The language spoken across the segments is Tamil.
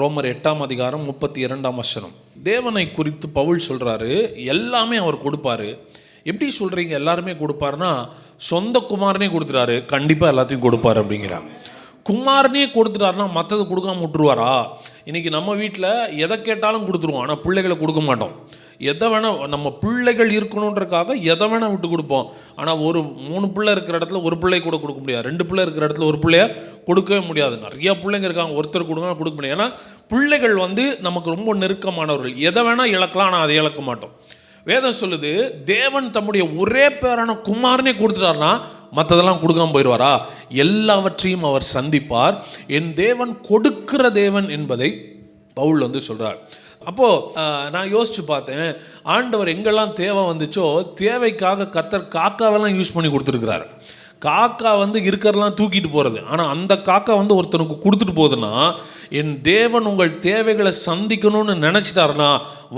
ரோமர் எட்டாம் அதிகாரம் முப்பத்தி இரண்டாம் வசனம். தேவனை குறித்து பவுல் சொல்கிறாரு எல்லாமே அவர் கொடுப்பாரு. எப்படி சொல்கிறீங்க எல்லாருமே கொடுப்பாருன்னா சொந்த குமாரனே கொடுத்துட்டாரு. கண்டிப்பாக எல்லாத்தையும் கொடுப்பாரு அப்படிங்கிறார். குமாரனே கொடுத்துட்டாருன்னா மற்றது கொடுக்காம விட்டுருவாரா? இன்றைக்கி நம்ம வீட்டில் எதை கேட்டாலும் கொடுத்துருவோம். ஆனால் பிள்ளைகளை கொடுக்க மாட்டோம். எதை வேணால் நம்ம பிள்ளைகள் இருக்கணுன்றக்காக எதை வேணால் விட்டு கொடுப்போம். ஆனால் ஒரு மூணு பிள்ளை இருக்கிற இடத்துல ஒரு பிள்ளை கூட கொடுக்க முடியாது. ரெண்டு பிள்ளை இருக்கிற இடத்துல ஒரு பிள்ளைய கொடுக்கவே முடியாது. நிறைய பிள்ளைங்க இருக்காங்க. ஒருத்தர் கொடுங்க கொடுக்க முடியாது. ஏன்னா பிள்ளைகள் வந்து நமக்கு ரொம்ப நெருக்கமானவர்கள். எதை வேணால் இழக்கலாம். ஆனால் அதை இழக்க மாட்டோம். வேதம் சொல்லுது தேவன் தம்முடைய ஒரே பேரான குமாரனே கொடுத்துட்டாருன்னா மற்றதெல்லாம் கொடுக்காம போயிடுவாரா? எல்லாவற்றையும் அவர் சந்திப்பார். என் தேவன் கொடுக்கிற தேவன் என்பதை பவுல் வந்து சொல்கிறார் அப்போது நான் யோசிச்சு பார்த்தேன் ஆண்டவர் எங்கெல்லாம் தேவை வந்துச்சோ தேவைக்காக கத்தர் காக்காவெல்லாம் யூஸ் பண்ணி கொடுத்துருக்கிறார். காக்கா வந்து இருக்கிறதெல்லாம் தூக்கிட்டு போகிறது ஆனால் அந்த காக்கா வந்து ஒருத்தனுக்கு கொடுத்துட்டு போகுதுன்னா என் தேவன் உங்கள் தேவைகளை சந்திக்கணும்னு நினச்சிட்டாருன்னா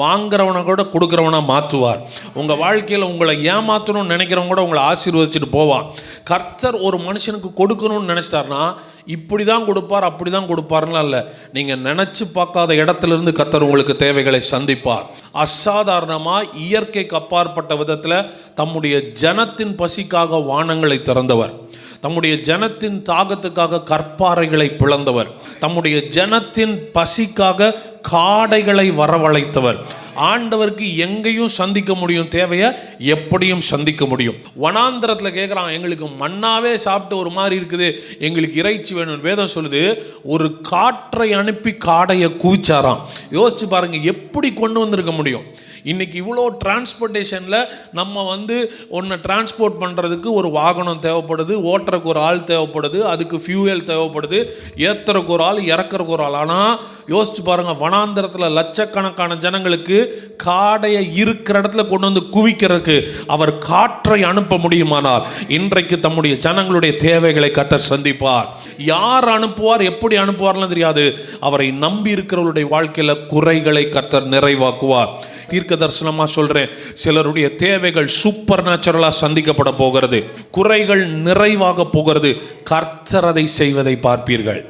வாங்குறவனை கூட கொடுக்குறவனா மாற்றுவார். உங்கள் வாழ்க்கையில் உங்களை ஏமாற்றணும்னு நினைக்கிறவங்க கூட உங்களை ஆசீர்வதிச்சுட்டு போவான். கர்த்தர் ஒரு மனுஷனுக்கு கொடுக்கணும்னு நினச்சிட்டாருன்னா இப்படி தான் கொடுப்பார் அப்படி தான் கொடுப்பாருலாம் இல்லை. நீங்கள் நினச்சி பார்க்காத இடத்துல இருந்து கர்த்தர் உங்களுக்கு தேவைகளை சந்திப்பார். அசாதாரணமாக இயற்கைக்கு அப்பாற்பட்ட விதத்தில் தம்முடைய ஜனத்தின் பசிக்காக வானங்களை திறந்தவர். தம்முடைய ஜனத்தின் தாகத்துக்காக கற்பாறைகளை பிளந்தவர். தம்முடைய ஜனத்தின் பசிக்காக காடைகளை வரவழைத்தவர். ஆண்டவருக்கு எங்கேயும் சந்திக்க முடியும் தேவையை எப்படியும் சந்திக்க முடியும். வனாந்திரத்தில் கேட்குறான் எங்களுக்கு மண்ணாவே சாப்பிட்டு ஒரு மாதிரி இருக்குது எங்களுக்கு இறைச்சி வேணும் வேதம் சொல்லுது. ஒரு காற்றை அனுப்பி காடையை கூச்சாராம் யோசிச்சு பாருங்க எப்படி கொண்டு வந்திருக்க முடியும்? இன்னைக்கு இவ்வளோ டிரான்ஸ்போர்ட்டேஷனில் நம்ம வந்து ஒன்றை டிரான்ஸ்போர்ட் பண்ணுறதுக்கு ஒரு வாகனம் தேவைப்படுது ஓட்டுறக்கு ஒரு ஆள் தேவைப்படுது அதுக்கு ஃபியூயல் தேவைப்படுது ஏற்றுறக்கு ஒரு ஆள் இறக்குறக்கு ஒரு ஆள். ஆனால் யோசிச்சு பாருங்கள் வனாந்திரத்தில் லட்சக்கணக்கான ஜனங்களுக்கு காடையை இருக்கிற இடத்துல கொண்டு வந்து குவிக்கிறதுக்கு அவர் காற்றை அனுப்ப முடியுமானால் இன்றைக்கு தம்முடைய ஜனங்களுடைய தேவைகளை கத்தர் சந்திப்பார். யார் அனுப்புவார் எப்படி அனுப்புவார்லாம் தெரியாது. அவரை நம்பி இருக்கிறவருடைய வாழ்க்கையில் குறைகளை கத்தர் நிறைவாக்குவார். தீர்க்க தரிசனமா சொல்றேன் சிலருடைய தேவைகள் சூப்பர் நேச்சுரலா சந்திக்கப்பட போகிறது. குறைகள் நிறைவாக போகிறது. கர்த்தர் அதை செய்வதை பார்ப்பீர்கள்.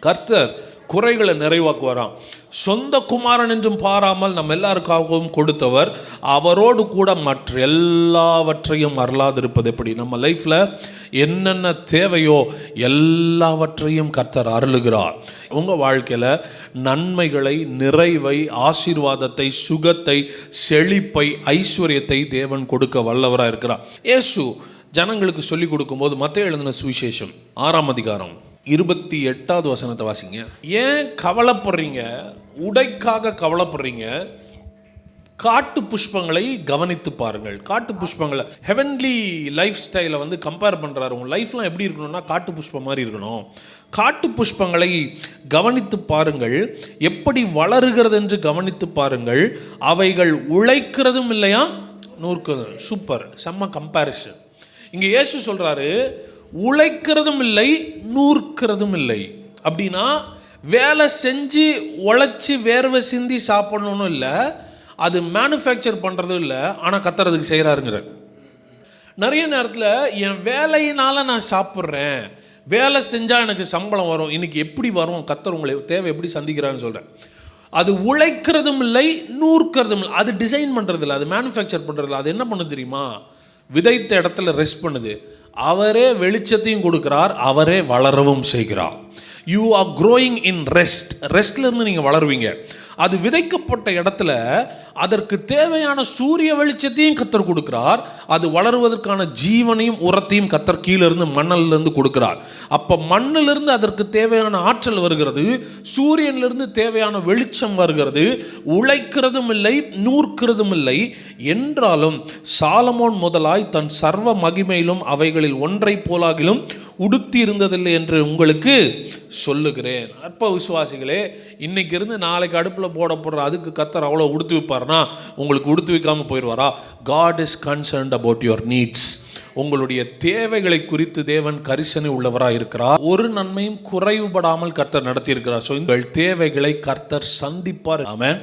கர்த்தர் குறைகளை நிறைவாக்குவாராம். சொந்த குமாரன் என்றும் பாராமல் நம்ம எல்லாருக்காகவும் கொடுத்தவர் அவரோடு கூட மற்ற எல்லாவற்றையும் அருளாதிருப்பது எப்படி? நம்ம லைஃப்பில் என்னென்ன தேவையோ எல்லாவற்றையும் கர்த்தர் அருளுகிறார். உங்கள் வாழ்க்கையில் நன்மைகளை நிறைவை ஆசீர்வாதத்தை சுகத்தை செழிப்பை ஐஸ்வர்யத்தை தேவன் கொடுக்க வல்லவராக இருக்கிறார். ஏசு ஜனங்களுக்கு சொல்லிக் கொடுக்கும்போது மற்ற எழுதின சுவிசேஷம் ஆறாம் அதிகாரம். இருபத்தி எட்டாவது வசனத்தை வாசிங்க. ஏன் கவலைப்படுறீங்க? உடைக்காக கவலைப்படுறீங்க? காட்டு புஷ்பங்களை கவனித்து பாருங்கள். காட்டு புஷ்பங்களை. ஹெவன்லி லைஃப் ஸ்டைலை வந்து கம்பேர் பண்ணுறாரு உங்கள் லைஃப்லாம் எப்படி இருக்கணும்னா காட்டு புஷ்பம் மாதிரி இருக்கணும். காட்டு புஷ்பங்களை கவனித்து பாருங்கள். எப்படி வளருகிறது என்று கவனித்து பாருங்கள். அவைகள் உழைக்கிறதும் இல்லையா? நூற்கிறதும் சூப்பர் செம்ம கம்பேரிஷன் இங்கே இயேசு சொல்கிறாரு உழைக்கிறதும் இல்லை நூற்கிறதும் இல்லை. அப்படின்னா வேலை செஞ்சு உழைச்சி வேர்வை சிந்தி சாப்பிடணும்னு இல்லை அது மேனுஃபேக்சர் பண்ணுறதும் இல்லை ஆனால் கத்துறதுக்கு செய்கிறாருங்கிற நிறைய நேரத்தில் என் வேலையினால் நான் சாப்பிட்றேன் வேலை செஞ்சால் எனக்கு சம்பளம் வரும் இன்றைக்கி எப்படி வரும் கத்தர் உங்களை தேவை எப்படி சந்திக்கிறான்னு சொல்கிறேன் அது உழைக்கிறதும் இல்லை நூற்கிறதும் இல்லை. அது டிசைன் பண்ணுறதில்ல அது மேனுஃபேக்சர் பண்ணுறதில்ல அது என்ன பண்ண தெரியுமா? விதைத்த இடத்துல ரெஸ்ட் பண்ணுது. அவரே வெளிச்சத்தையும் கொடுக்குறார் அவரே வளரவும் செய்கிறார். You are growing in rest ரெஸ்ட்லேருந்து நீங்கள் வளருவீங்க. அது விதைக்கப்பட்ட இடத்துல அதற்கு தேவையான சூரிய வெளிச்சத்தையும் கத்தர் கொடுக்கிறார். அது வளருவதற்கான ஜீவனையும் உரத்தையும் கத்தர் கீழிருந்து மண்ணிலிருந்து கொடுக்கிறார். அப்போ மண்ணிலிருந்து அதற்கு தேவையான ஆற்றல் வருகிறது சூரியனிலிருந்து தேவையான வெளிச்சம் வருகிறது உழைக்கிறதும் இல்லை நூற்கிறதும் இல்லை. என்றாலும் சாலமோன் முதலாய் தன் சர்வ மகிமையிலும் அவைகளில் ஒன்றை போலாகிலும் உடுத்தி இருந்ததில்லை என்று உங்களுக்கு சொல்லுகிறேன். அற்ப விசுவாசிகளே இன்னைக்கு இருந்து நாளைக்கு அடுப்பில் போடப்படுற அதுக்கு கத்தர் அவ்வளோ உடுத்து வைப்பார்னா உங்களுக்கு உடுத்து வைக்காமல் போயிடுவாரா? God is concerned about your needs உங்களுடைய தேவைகளை குறித்து தேவன் கரிசனை உள்ளவராக இருக்கிறார். ஒரு நன்மையும் குறைவுபடாமல் கர்த்தர் நடத்தி இருக்கிறார் ஸோ உங்கள் தேவைகளை கர்த்தர் சந்திப்பார். ஆமென்